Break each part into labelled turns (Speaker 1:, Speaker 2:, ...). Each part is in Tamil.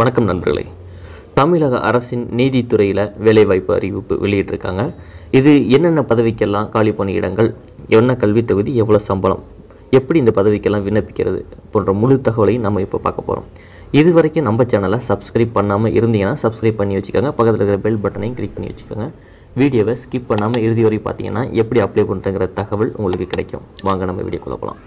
Speaker 1: வணக்கம் நண்பர்களே. தமிழக அரசின் நீதித்துறையில் வேலைவாய்ப்பு அறிவிப்பு வெளியிட்டிருக்காங்க. இது என்னென்ன பதவிக்கெல்லாம் காலி பணியிடங்கள் என்ன கல்வித் தொகுதி எவ்வளோ சம்பளம் எப்படி இந்த பதவிக்கெல்லாம் விண்ணப்பிக்கிறது போன்ற முழு தகவலையும் நம்ம இப்போ பார்க்க போகிறோம் இது வரைக்கும் நம்ம சேனலை சப்ஸ்கிரைப் பண்ணாமல் இருந்தீங்கன்னா சப்ஸ்கிரைப் பண்ணி வச்சுக்கோங்க. பக்கத்தில் இருக்கிற பெல் பட்டனையும் கிளிக் பண்ணி வச்சுக்கோங்க. வீடியோவை ஸ்கிப் பண்ணாமல் இறுதி வரை பார்த்தீங்கன்னா எப்படி அப்ளை பண்ணுறங்கிற தகவல் உங்களுக்கு கிடைக்கும். வாங்க நம்ம வீடியோக்குள்ள போகலாம்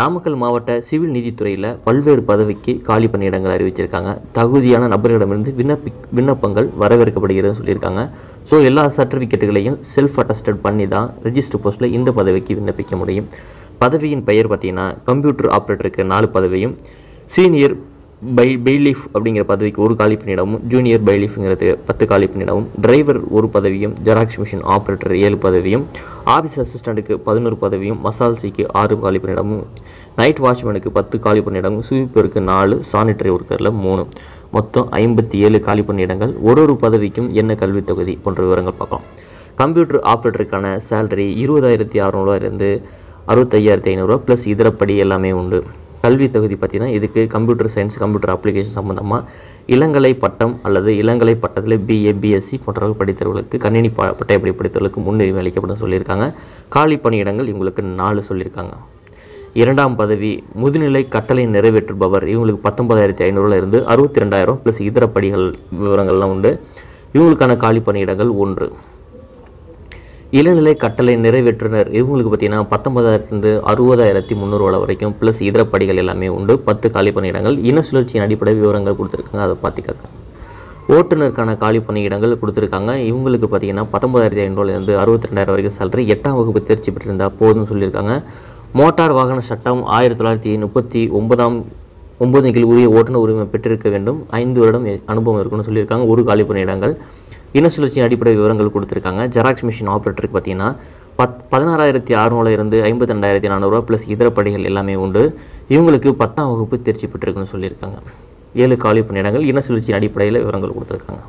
Speaker 1: நாமக்கல் மாவட்ட சிவில் நீதித்துறையில் பல்வேறு பதவிக்கு காலி பணியிடங்கள் அறிவிச்சிருக்காங்க. தகுதியான நபர்களிடமிருந்து விண்ணப்பி விண்ணப்பங்கள் வரவேற்கப்படுகிறதுன்னு சொல்லியிருக்காங்க. ஸோ எல்லா சர்டிஃபிகேட்டுகளையும் செல்ஃப் அட்டஸ்டட் பண்ணி தான் ரெஜிஸ்டர் போஸ்ட்டில் இந்த பதவிக்கு விண்ணப்பிக்க முடியும். பதவியின் பெயர் பார்த்தீங்கன்னா கம்ப்யூட்டர் ஆப்ரேட்டருக்கு நாலு பதவியும் சீனியர் பை பெய்லீஃப் அப்படிங்கிற பதவிக்கு ஒரு காலி பணியிடமும் ஜூனியர் பைலீஃப்ங்கிறது பத்து காலி பணியிடமும் டிரைவர் ஒரு பதவியும் ஜெராக்ஸ் மிஷின் ஆப்ரேட்டர் ஏழு பதவியும் ஆஃபீஸ் அசிஸ்டண்ட்டுக்கு பதினோரு பதவியும் மசால்சிக்கு ஆறு காலி பணியிடமும் நைட் வாட்ச்மேனுக்கு பத்து காலி பணியிடமும் ஸ்வீப்பருக்கு நாலு சானிட்டரி ஒர்க்கரில் மூணு. மொத்தம் ஐம்பத்தி ஏழு காலி பணியிடங்கள் ஒரு ஒரு பதவிக்கும் என்ன கல்வித் தொகுதி போன்ற விவரங்கள் பார்க்கலாம். கம்ப்யூட்டர் ஆப்ரேட்டருக்கான சேலரி இருபதாயிரத்தி அறநூறுவாயிலிருந்து அறுபத்தையாயிரத்தி ஐநூறுரூவா ப்ளஸ் இதரப்படி எல்லாமே உண்டு. கல்வி தகுதி பார்த்தீங்கன்னா இதுக்கு கம்ப்யூட்டர் சயின்ஸ் கம்ப்யூட்டர் அப்ளிகேஷன் சம்மந்தமாக இளங்கலை பட்டம் அல்லது இளங்கலை பட்டத்தில் பிஏ பிஎஸ்சி போன்றவர்கள் படித்தவர்களுக்கு கணினி ப பட்டயப்படி படித்தவர்களுக்கு முன்னுரிமை அளிக்கப்படும் சொல்லியிருக்காங்க. காலி பணியிடங்கள் இவங்களுக்கு நாலு சொல்லியிருக்காங்க. இரண்டாம் பதவி முதுநிலை கட்டளை நிறைவேற்றுபவர் இவங்களுக்கு பத்தொன்பதாயிரத்தி ஐநூறுல இருந்து அறுபத்தி ரெண்டாயிரம் ப்ளஸ் இதர படிகள் விவரங்கள்லாம் உண்டு. இவங்களுக்கான காலி பணியிடங்கள் ஒன்று. இளநிலை கட்டளை நிறைவேற்றுனர். இவங்களுக்கு பார்த்தீங்கன்னா பத்தொன்பதாயிரத்துலேருந்து அறுபதாயிரத்தி முந்நூறுவா வரைக்கும் ப்ளஸ் இதர படிகள் எல்லாமே உண்டு. பத்து காலி பணியிடங்கள். இன சுழற்சியின் அடிப்படை விவரங்கள் கொடுத்துருக்காங்க. அதை பார்த்துக்காங்க ஓட்டுநருக்கான காலி பணியிடங்கள் கொடுத்துருக்காங்க. இவங்களுக்கு பார்த்தீங்கன்னா பத்தொன்பதாயிரத்தி ஐநூறுலேருந்து அறுபத்தி ரெண்டாயிரம் வரைக்கும் சேலரி எட்டாம் வகுப்பு தேர்ச்சி பெற்றிருந்தால் போதும்னு சொல்லியிருக்காங்க. மோட்டார் வாகன சட்டம் ஆயிரத்தி தொள்ளாயிரத்தி முப்பத்தி ஒன்பதாம் ஒன்பது கீழ் உரிய ஓட்டுநர் உரிமை பெற்றிருக்க வேண்டும். ஐந்து வருடம் அனுபவம் இருக்குன்னு சொல்லியிருக்காங்க. ஒரு காலி பணியிடங்கள். இன சுழற்சியின் அடிப்படை விவரங்கள் கொடுத்துருக்காங்க. ஜெராக்ஸ் மிஷின் ஆப்ரேட்டருக்கு பார்த்தீங்கன்னா பத் பதினாறாயிரத்தி அறுநூறுல இருந்து ஐம்பத்தி ரெண்டாயிரத்தி நானூறுரூவா ப்ளஸ் இதர படிகள் எல்லாமே உண்டு. இவங்களுக்கு பத்தாம் வகுப்பு தேர்ச்சி பெற்றிருக்குன்னு சொல்லியிருக்காங்க. ஏழு காலி பணியிடங்கள் இன சுழற்சியின் அடிப்படையில் விவரங்கள் கொடுத்துருக்காங்க.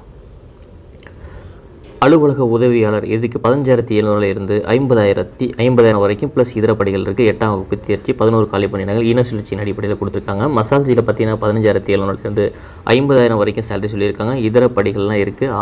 Speaker 1: அலுவலக உதவியாளர் இதுக்கு பதினஞ்சாயிரத்தி எழுநூறுல இருந்து ஐம்பதாயிரத்தி ஐம்பதாயிரம் வரைக்கும் ப்ளஸ் இதர படிகள் இருக்குது எட்டாம் வகுப்பு தேர்ச்சி பதினோரு காலி பணியிடங்கள் இன சுழற்சியின் அடிப்படையில் கொடுத்துருக்காங்க. மசால்ஜியில் பார்த்தீங்கன்னா பதினஞ்சாயிரத்தி எழுநூறுலேருந்து ஐம்பதாயிரம் வரைக்கும் சேலரி சொல்லியிருக்காங்க. இதர படிகள்லாம் இருக்குது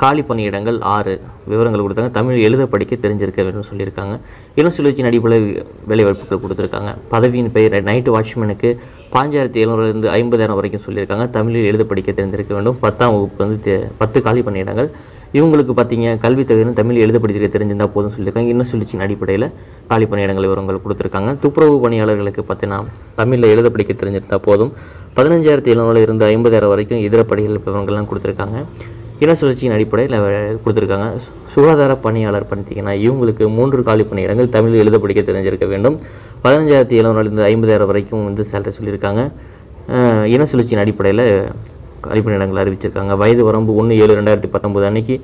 Speaker 1: காலி பணியிடங்கள் ஆறு. விவரங்கள் கொடுத்தாங்க. தமிழ் எழுத படிக்க தெரிஞ்சிருக்க வேண்டும் சொல்லியிருக்காங்க. இளம் சுழற்சியின் அடிப்படையில் வேலைவாய்ப்புகள் கொடுத்துருக்காங்க. பதவியின் பெயர் நைட்டு வாட்ச்மேனுக்கு பாஞ்சாயிரத்தி எழுநூறுலேருந்து ஐம்பதாயிரம் வரைக்கும் சொல்லியிருக்காங்க. தமிழில் எழுத படிக்க தெரிஞ்சிருக்க வேண்டும். பத்தாம் வகுப்பு வந்து பத்து காலி பணியிடங்கள் இவங்களுக்கு பார்த்தீங்க கல்வி தகுதியும் தமிழ் எழுத படிக்க தெரிஞ்சிருந்தால் போதும் சொல்லியிருக்காங்க. இன்னும் சுழற்சியின் அடிப்படையில் காலி பணியிடங்கள் விவரங்கள் கொடுத்துருக்காங்க. துப்புரவு பணியாளர்களுக்கு பார்த்தீங்கன்னா தமிழில் எழுத படிக்க தெரிஞ்சிருந்தால் போதும். பதினஞ்சாயிரத்தி எழுநூறுல இருந்து ஐம்பதாயிரம் வரைக்கும் இதர படிகள் விவரங்கள்லாம் கொடுத்துருக்காங்க. இன சுழற்சியின் அடிப்படையில் கொடுத்துருக்காங்க. சுகாதார பணியாளர் பார்த்தீங்கன்னா இவங்களுக்கு மூன்று காலி பணியிடங்கள் தமிழில் எழுத படிக்க தெரிஞ்சிருக்க வேண்டும். பதினஞ்சாயிரத்தி எழுநூறுலேருந்து ஐம்பதாயிரம் வரைக்கும் வந்து சேலரி சொல்லியிருக்காங்க. இன சுழற்சியின் அடிப்படையில் காலி பணியிடங்கள் அறிவிச்சிருக்காங்க. வயது வரம்பு ஒன்று ஏழு ரெண்டாயிரத்தி பத்தொம்போது அன்னைக்கு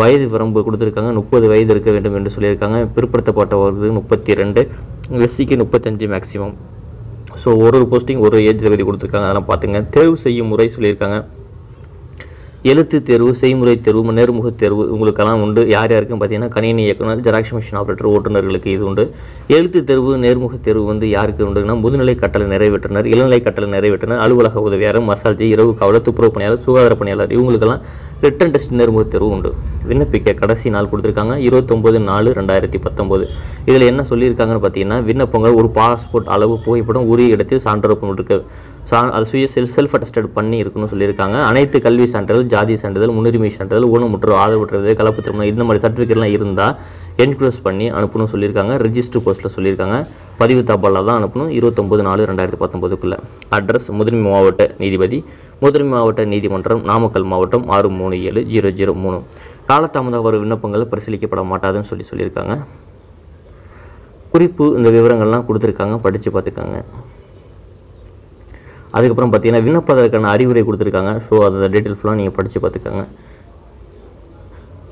Speaker 1: வயது வரம்பு கொடுத்துருக்காங்க. முப்பது வயது இருக்க வேண்டும் என்று சொல்லியிருக்காங்க. பிற்படுத்தப்பட்டவர்களுக்கு முப்பத்தி ரெண்டு எஸ்சிக்கு முப்பத்தஞ்சு மேக்ஸிமம் ஸோ ஒரு ஒரு போஸ்டிங் ஒரு ஏஜ் தகுதி கொடுத்துருக்காங்க. அதெல்லாம் பார்த்துங்க. தேர்வு செய்யும் முறை சொல்லியிருக்காங்க. எழுத்து தேர்வு செய்முறை தேர்வு நேர்முக தேர்வு உங்களுக்கெல்லாம் உண்டு. யார் யாருக்கும் பார்த்தீங்கன்னா கணினி இயக்குனர் ஜெராக்ஸ் மிஷின் ஆப்ரேட்டர் ஓட்டுநர்களுக்கு இது உண்டு. எழுத்து தேர்வு நேர்முக தேர்வு வந்து யாருக்கு உண்டுன்னா முதுநிலை கட்டளை நிறைவேற்றினர் இளநிலை கட்டளை நிறைவேற்றினர் அலுவலக உதவியாளர் மசால்ஜி இரவு காவலர் துப்புரவு பணியாளர் சுகாதார பணியாளர் இவங்களுக்கெல்லாம் ரிட்டன் டெஸ்ட் நேர்முக தேர்வு உண்டு. விண்ணப்பிக்க கடைசி நாள் கொடுத்துருக்காங்க இருபத்தொம்போது நாலு ரெண்டாயிரத்தி பத்தொம்போது. இதில் என்ன சொல்லியிருக்காங்கன்னு பார்த்தீங்கன்னா விண்ணப்பங்கள் ஒரு பாஸ்போர்ட் அளவு புகைப்படம் உரிய இடத்தில் சான்றொப்பம் இருக்கு. சா அது சுய செல்ஃப் செல்ஃப் அட்டஸ்டட் பண்ணி இருக்குன்னு சொல்லியிருக்காங்க. அனைத்து கல்வி சான்றிதழ் ஜாதி சான்றிதழ் முன்னுரிமை சான்றிதழ் ஊனமுற்று ஆதரவுற்றது கலப்பு திருமணம் இந்த மாதிரி சர்டிஃபிகேட்லாம் இருந்தால் என்க்ளோஸ் பண்ணி அனுப்பணும்னு சொல்லியிருக்காங்க. ரிஜிஸ்டர் போஸ்ட்டில் சொல்லியிருக்காங்க. பதிவு தபாலில் தான் அனுப்பணும். இருபத்தொம்பது நாலு ரெண்டாயிரத்தி பத்தொம்போதுக்குள்ளே. அட்ரஸ் முதன்மை மாவட்ட நீதிபதி முதன்மை மாவட்ட நீதிமன்றம் நாமக்கல் மாவட்டம் ஆறு மூணு ஏழு ஜீரோ ஜீரோ மூணு. காலதாமத வரும் விண்ணப்பங்கள் பரிசீலிக்கப்பட மாட்டாதுன்னு சொல்லி சொல்லியிருக்காங்க. குறிப்பு இந்த விவரங்கள்லாம் கொடுத்துருக்காங்க படித்து பார்த்துக்காங்க. அதுக்கப்புறம் பார்த்தீங்கன்னா விண்ணப்பதற்கான அறிவுரை கொடுத்துருக்காங்க. ஸோ அந்த டீட்டெயில் ஃபுல்லாக நீங்கள் படித்து பார்த்துக்கோங்க.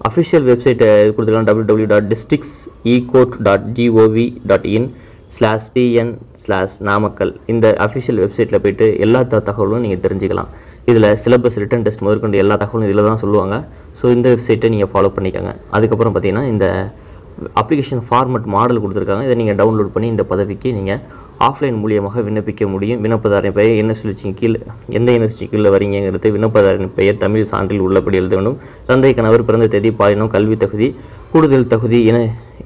Speaker 1: அஃபிஷியல் வெப்சைட்டை கொடுத்துருக்காங்க. W W dot districts ecourt dot gov dot in slash TN slash Namakkal. இந்த அஃபிஷியல் வெப்சைட்டில் போய்ட்டு எல்லா த தகவலும் நீங்கள் தெரிஞ்சுக்கலாம். இதில் சிலபஸ் ரிட்டன் டெஸ்ட் முதற்கொண்டு எல்லா தகவலும் இதில் தான் சொல்லுவாங்க. ஸோ இந்த வெப்சைட்டை நீங்கள் ஃபாலோ பண்ணிக்கோங்க. அதுக்கப்புறம் பார்த்தீங்கன்னா இந்த அப்ளிகேஷன் ஃபார்மட் மாடல் கொடுத்துருக்காங்க. இதை நீங்கள் டவுன்லோட் பண்ணி இந்த பதவிக்கு நீங்கள் ஆஃப்லைன் மூலியமாக விண்ணப்பிக்க முடியும். விண்ணப்பதாரின் பெயர் என்ன சுழற்சியின் கீழ் எந்த யூனிவர்சிட்டி கீழே வரீங்கிறது விண்ணப்பதாரின் பெயர் தமிழ் சான்றில் உள்ளபடி எழுத வேண்டும். தந்தை கணவர் பிறந்த தேதி பாலினம் கல்வி தகுதி கூடுதல் தகுதி இன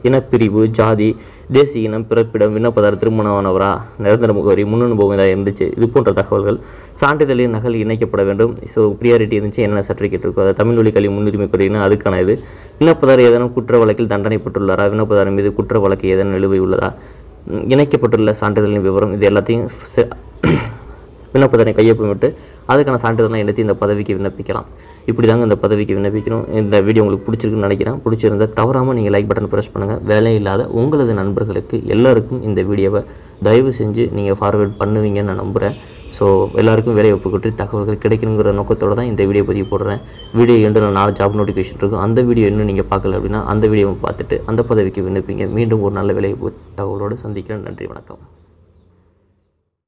Speaker 1: இனப்பிரிவு ஜாதி தேசிய இனம் பிறப்பிடம் விண்ணப்பதார் திருமணமானவரா நிரந்தர முகவரி முன்னனுபவம் இதாக இருந்துச்சு. இது போன்ற தகவல்கள் சான்றிதழின் நகல் இணைக்கப்பட வேண்டும். ஸோ ப்ரியாரிட்டி இருந்துச்சு. என்ன சர்டிஃபிகேட் இருக்கோ அதை தமிழ் வழி கல்வி முன்னுரிமை குறையினா அதுக்கான இது. விண்ணப்பதார் ஏதேனும் குற்ற வழக்கில் தண்டனை பெற்றுள்ளாரா? விண்ணப்பதாரன் மீது குற்ற வழக்கு ஏதேனும் நிலுவை உள்ளதா? இணைக்கப்பட்டுள்ள சான்றிதழின் விவரம் இது எல்லாத்தையும் செ- விண்ணப்பத்தினை கையொப்பமிட்டு அதுக்கான சான்றிதழ்லாம் எடுத்து இந்த பதவிக்கு விண்ணப்பிக்கலாம். இப்படி தாங்க இந்த பதவிக்கு விண்ணப்பிக்கணும். இந்த வீடியோ உங்களுக்கு பிடிச்சிருக்குன்னு நினைக்கிறேன். பிடிச்சிருந்தா தவறாமல் நீங்கள் லைக் பட்டன் ப்ரெஸ் பண்ணுங்கள் வேலை இல்லாத உங்களது நண்பர்களுக்கு எல்லாருக்கும் இந்த வீடியோவை தயவு செஞ்சு நீங்கள் ஃபார்வேர்ட் பண்ணுவீங்கன்னு நான் நம்புகிறேன் ஸோ எல்லாருக்கும் வேலை வாய்ப்பு பற்றி தகவல்கள் கிடைக்கணுங்கிற நோக்கத்தோடு தான் இந்த வீடியோ பதிவு போடுறேன். வீடியோ என்று நாலு ஜாப் நோட்டிஃபிகேஷன் இருக்கும். அந்த வீடியோ இன்னும் நீங்கள் பார்க்கல அப்படின்னா அந்த வீடியோவை பார்த்துட்டு அந்த பதவிக்கு விண்ணப்பிங்க. மீண்டும் ஒரு நல்ல வேலை தகவலோடு சந்திக்கிறேன். நன்றி வணக்கம்.